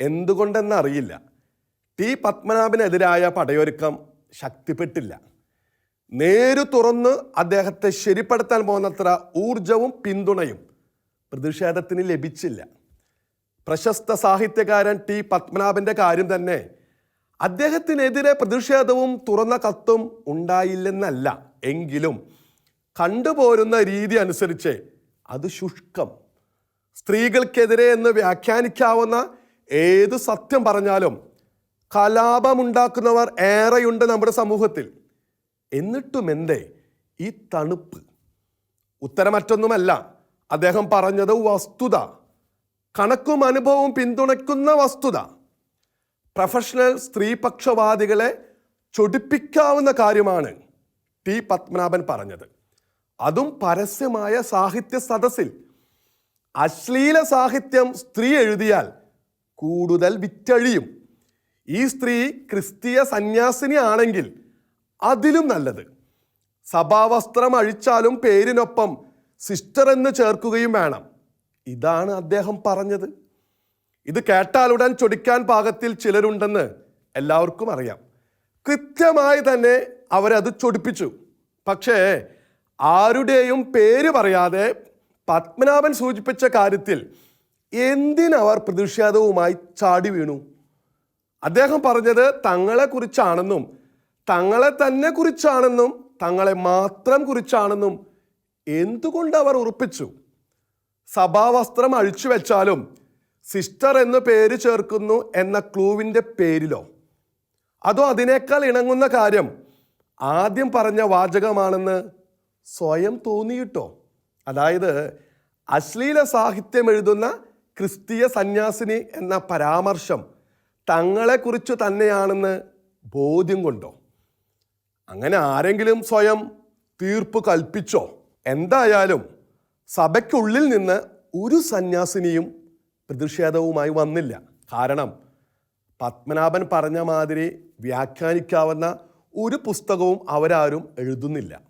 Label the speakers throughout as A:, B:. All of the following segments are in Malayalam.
A: എന്തുകൊണ്ടെന്നറിയില്ല ടി പത്മനാഭനെതിരായ പടയൊരുക്കം ശക്തിപ്പെട്ടില്ല. നേരു തുറന്ന് അദ്ദേഹത്തെ ശരിപ്പെടുത്താൻ പോകുന്നത്ര ഊർജവും പിന്തുണയും പ്രതിഷേധത്തിന് ലഭിച്ചില്ല. പ്രശസ്ത സാഹിത്യകാരൻ ടി പത്മനാഭന്റെ കാര്യം തന്നെ അദ്ദേഹത്തിനെതിരെ പ്രതിഷേധവും തുറന്ന കത്തും ഉണ്ടായില്ലെന്നല്ല. എങ്കിലും കണ്ടുപോരുന്ന രീതി അനുസരിച്ച് അത് ശുഷ്കം. സ്ത്രീകൾക്കെതിരെ എന്ന് വ്യാഖ്യാനിക്കാവുന്ന ഏത് സത്യം പറഞ്ഞാലും കലാപമുണ്ടാക്കുന്നവർ ഏറെയുണ്ട് നമ്മുടെ സമൂഹത്തിൽ. എന്നിട്ടും എന്തേ? ഈ തണുപ്പ്. ഉത്തരമറ്റൊന്നുമല്ല. അദ്ദേഹം പറഞ്ഞത് വസ്തുത. കണക്കും അനുഭവവും പിന്തുണയ്ക്കുന്ന വസ്തുത. പ്രൊഫഷണൽ സ്ത്രീപക്ഷവാദികളെ ചൊടിപ്പിക്കാവുന്ന കാര്യമാണ് ടി പത്മനാഭൻ പറഞ്ഞത്. അതും പരസ്യമായ സാഹിത്യ സദസ്സിൽ. അശ്ലീല സാഹിത്യം സ്ത്രീ എഴുതിയാൽ കൂടുതൽ വിറ്റഴിയും. ഈ സ്ത്രീ ക്രിസ്തീയ സന്യാസിനി ആണെങ്കിൽ അതിലും നല്ലത്. സഭാവസ്ത്രം അഴിച്ചാലും പേരിനൊപ്പം സിസ്റ്റർ എന്ന് ചേർക്കുകയും വേണം. ഇതാണ് അദ്ദേഹം പറഞ്ഞത്. ഇത് കേട്ടാലുടൻ ചൊടിക്കാൻ പാകത്തിൽ ചിലരുണ്ടെന്ന് എല്ലാവർക്കും അറിയാം. കൃത്യമായി തന്നെ അവരത് ചൊടിപ്പിച്ചു. പക്ഷേ ആരുടെയും പേര് പറയാതെ പത്മനാഭൻ സൂചിപ്പിച്ച കാര്യത്തിൽ എന്തിനവർ പ്രതിഷേധവുമായി ചാടി വീണു? അദ്ദേഹം പറഞ്ഞത് തങ്ങളെ കുറിച്ചാണെന്നും തങ്ങളെ തന്നെ കുറിച്ചാണെന്നും തങ്ങളെ മാത്രം കുറിച്ചാണെന്നും എന്തുകൊണ്ട് അവർ ഉറപ്പിച്ചു? സഭാവസ്ത്രം അഴിച്ചു വെച്ചാലും സിസ്റ്റർ എന്ന് പേര് ചേർക്കുന്നു എന്ന ക്ലൂവിന്റെ പേരിലോ? അതോ അതിനേക്കാൾ ഇണങ്ങുന്ന കാര്യം ആദ്യം പറഞ്ഞ വാചകമാണെന്ന് സ്വയം തോന്നിയിട്ടോ? അതായത് അശ്ലീല സാഹിത്യം എഴുതുന്ന ക്രിസ്തീയ സന്യാസിനി എന്ന പരാമർശം തങ്ങളെക്കുറിച്ച് തന്നെയാണെന്ന് ബോധ്യം കൊണ്ടോ? അങ്ങനെ ആരെങ്കിലും സ്വയം തീർപ്പ് കൽപ്പിച്ചോ? എന്തായാലും സഭയ്ക്കുള്ളിൽ നിന്ന് ഒരു സന്യാസിനിയും പ്രതിഷേധവുമായി വന്നില്ല. കാരണം പത്മനാഭൻ പറഞ്ഞ മാതിരി വ്യാഖ്യാനിക്കാവുന്ന ഒരു പുസ്തകവും അവരാരും എഴുതുന്നില്ല.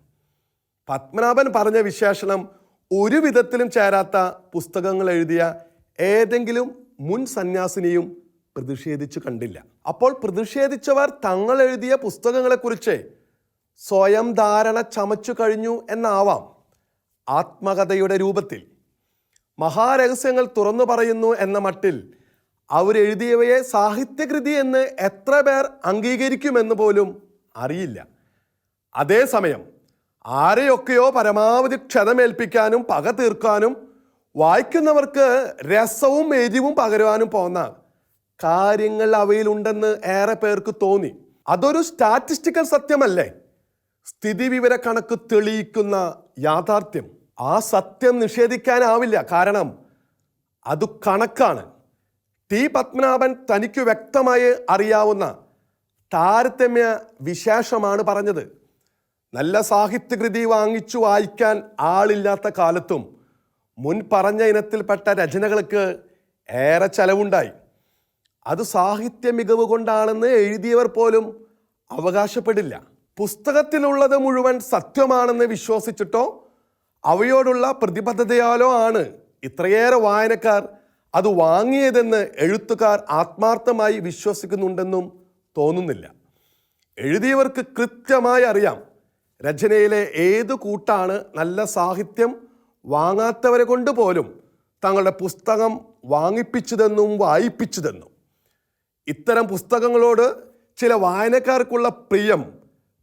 A: പത്മനാഭൻ പറഞ്ഞ വിശേഷണം ഒരു വിധത്തിലും ചേരാത്ത പുസ്തകങ്ങൾ എഴുതിയ ഏതെങ്കിലും മുൻ സന്യാസിനിയും പ്രതിഷേധിച്ചു കണ്ടില്ല. അപ്പോൾ പ്രതിഷേധിച്ചവർ തങ്ങൾ എഴുതിയ പുസ്തകങ്ങളെക്കുറിച്ച് സ്വയം ധാരണ ചമച്ചു കഴിഞ്ഞു എന്നാവാം ആത്മകഥയുടെ രൂപത്തിൽ. മഹാരഹസ്യങ്ങൾ തുറന്നു പറയുന്നു എന്ന മട്ടിൽ അവരെഴുതിയവയെ സാഹിത്യകൃതി എന്ന് എത്ര പേർ അംഗീകരിക്കുമെന്ന് പോലും അറിയില്ല. അതേസമയം ആരെയൊക്കെയോ പരമാവധി ക്ഷതമേൽപ്പിക്കാനും പക തീർക്കാനും വായിക്കുന്നവർക്ക് രസവും എരിവും പകരുവാനും പോന്ന കാര്യങ്ങൾ അവയിലുണ്ടെന്ന് ഏറെ പേർക്ക് തോന്നി. അതൊരു സ്റ്റാറ്റിസ്റ്റിക്കൽ സത്യമല്ലേ? സ്ഥിതിവിവര കണക്ക് തെളിയിക്കുന്ന യാഥാർത്ഥ്യം. ആ സത്യം നിഷേധിക്കാനാവില്ല. കാരണം അത് കണക്കാണ്. ടി പത്മനാഭൻ തനിക്ക് വ്യക്തമായി അറിയാവുന്ന താരതമ്യ വിശേഷമാണ് പറഞ്ഞത്. നല്ല സാഹിത്യകൃതി വാങ്ങിച്ചു വായിക്കാൻ ആളില്ലാത്ത കാലത്തും മുൻ പറഞ്ഞ ഇനത്തിൽപ്പെട്ട രചനകൾക്ക് ഏറെ ചെലവുണ്ടായി. അത് സാഹിത്യ മികവ് കൊണ്ടാണെന്ന് എഴുതിയവർ പോലും അവകാശപ്പെടില്ല. പുസ്തകത്തിലുള്ളത് മുഴുവൻ സത്യമാണെന്ന് വിശ്വസിച്ചിട്ടോ അവയോടുള്ള പ്രതിബദ്ധതയാലോ ആണ് ഇത്രയേറെ വായനക്കാർ അത് വാങ്ങിയതെന്ന് എഴുത്തുകാർ ആത്മാർത്ഥമായി വിശ്വസിക്കുന്നുണ്ടെന്നും തോന്നുന്നില്ല. എഴുതിയവർക്ക് കൃത്യമായി അറിയാം. രചനയിലെ ഏത് കൂട്ടാണ് നല്ല സാഹിത്യം വാങ്ങാത്തവരെ കൊണ്ട് പോലും തങ്ങളുടെ പുസ്തകം വാങ്ങിപ്പിച്ചതെന്നും വായിപ്പിച്ചതെന്നും. ഇത്തരം പുസ്തകങ്ങളോട് ചില വായനക്കാർക്കുള്ള പ്രിയം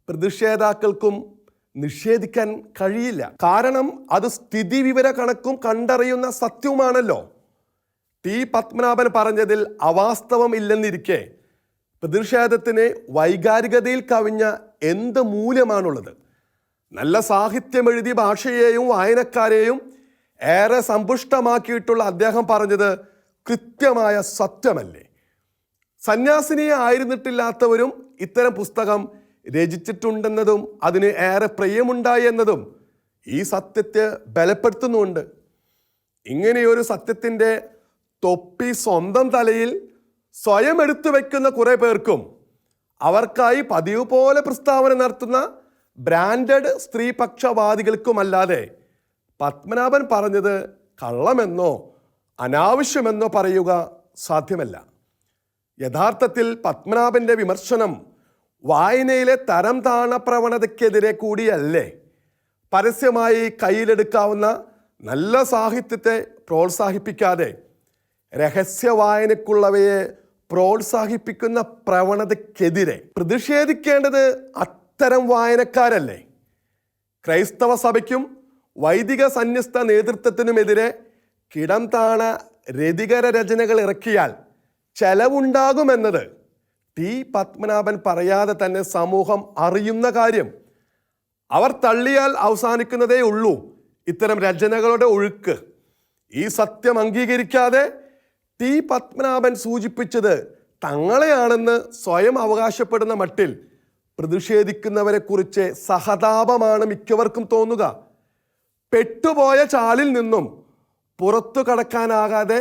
A: പ്രതിഷേധാക്കൾക്കും നിഷേധിക്കാൻ കഴിയില്ല. കാരണം അത് സ്ഥിതിവിവര കണക്കും കണ്ടറിയുന്ന സത്യവുമാണല്ലോ. ടി പത്മനാഭൻ പറഞ്ഞതിൽ അവാസ്തവം ഇല്ലെന്നിരിക്കെ പ്രതിഷേധത്തിന് വൈകാരികതയിൽ കവിഞ്ഞ എന്ത് മൂല്യമാണുള്ളത്? നല്ല സാഹിത്യം എഴുതി ഭാഷയെയും വായനക്കാരെയും ഏറെ സമ്പുഷ്ടമാക്കിയിട്ടുള്ള അദ്ദേഹം പറഞ്ഞത് കൃത്യമായ സത്യമല്ലേ. സന്യാസിനിയെ ആയിരുന്നിട്ടില്ലാത്തവരും ഇത്തരം പുസ്തകം രചിച്ചിട്ടുണ്ടെന്നതും അതിന് ഏറെ പ്രിയമുണ്ടായി എന്നതും ഈ സത്യത്തെ ബലപ്പെടുത്തുന്നുണ്ട് ഇങ്ങനെയൊരു സത്യത്തിന്റെ തൊപ്പി സ്വന്തം തലയിൽ സ്വയം എടുത്തു വയ്ക്കുന്ന കുറേ പേർക്കും അവർക്കായി പതിവ് പോലെ പ്രസ്താവന നടത്തുന്ന ബ്രാൻഡഡ് സ്ത്രീപക്ഷവാദികൾക്കുമല്ലാതെ പത്മനാഭൻ പറഞ്ഞത് കള്ളമെന്നോ അനാവശ്യമെന്നോ പറയുക സാധ്യമല്ല. യഥാർത്ഥത്തിൽ പത്മനാഭന്റെ വിമർശനം വായനയിലെ തരം താണ പ്രവണതയ്ക്കെതിരെ കൂടിയല്ലേ. പരസ്യമായി കയ്യിലെടുക്കാവുന്ന നല്ല സാഹിത്യത്തെ പ്രോത്സാഹിപ്പിക്കാതെ രഹസ്യ വായനക്കുള്ളവയെ പ്രോത്സാഹിപ്പിക്കുന്ന പ്രവണതയ്ക്കെതിരെ പ്രതിഷേധിക്കേണ്ടത് അത്തരം വായനക്കാരല്ലേ? ക്രൈസ്തവ സഭയ്ക്കും വൈദിക സന്യസ്ത നേതൃത്വത്തിനുമെതിരെ കിടം താണ രതികര രചനകൾ ഇറക്കിയാൽ ചെലവുണ്ടാകുമെന്നത് ടി പത്മനാഭൻ പറയാതെ തന്നെ സമൂഹം അറിയുന്ന കാര്യം. അവർ തള്ളിയാൽ അവസാനിക്കുന്നതേ ഉള്ളൂ ഇത്തരം രചനകളുടെ ഒഴുക്ക്. ഈ സത്യം അംഗീകരിക്കാതെ ടി പത്മനാഭൻ സൂചിപ്പിച്ചത് തങ്ങളെയാണെന്ന് സ്വയം അവകാശപ്പെടുന്ന മട്ടിൽ പ്രതിഷേധിക്കുന്നവരെ കുറിച്ച് സഹതാപമാണ് മിക്കവർക്കും തോന്നുക. പെട്ടുപോയ ചാലിൽ നിന്നും പുറത്തു കടക്കാനാകാതെ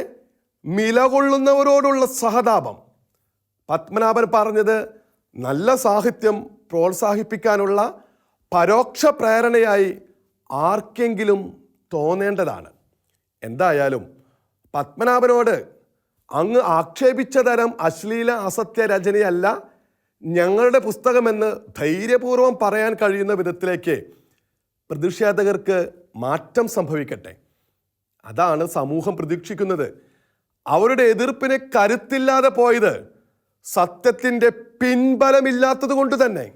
A: നിലകൊള്ളുന്നവരോടുള്ള സഹതാപം. പത്മനാഭൻ പറഞ്ഞത് നല്ല സാഹിത്യം പ്രോത്സാഹിപ്പിക്കാനുള്ള പരോക്ഷ പ്രേരണയായി ആർക്കെങ്കിലും തോന്നേണ്ടതാണ്. എന്തായാലും പത്മനാഭനോട് അങ്ങ് ആക്ഷേപിച്ച തരം അശ്ലീല അസത്യ രചനയല്ല ഞങ്ങളുടെ പുസ്തകമെന്ന് ധൈര്യപൂർവം പറയാൻ കഴിയുന്ന വിധത്തിലേക്ക് പ്രതിഷേധകർക്ക് മാറ്റം സംഭവിക്കട്ടെ. അതാണ് സമൂഹം പ്രതീക്ഷിക്കുന്നത്. അവരുടെ എതിർപ്പിന് കരുത്തില്ലാതെ പോയത് സത്യത്തിന്റെ പിൻബലമില്ലാത്തത് കൊണ്ട് തന്നെ.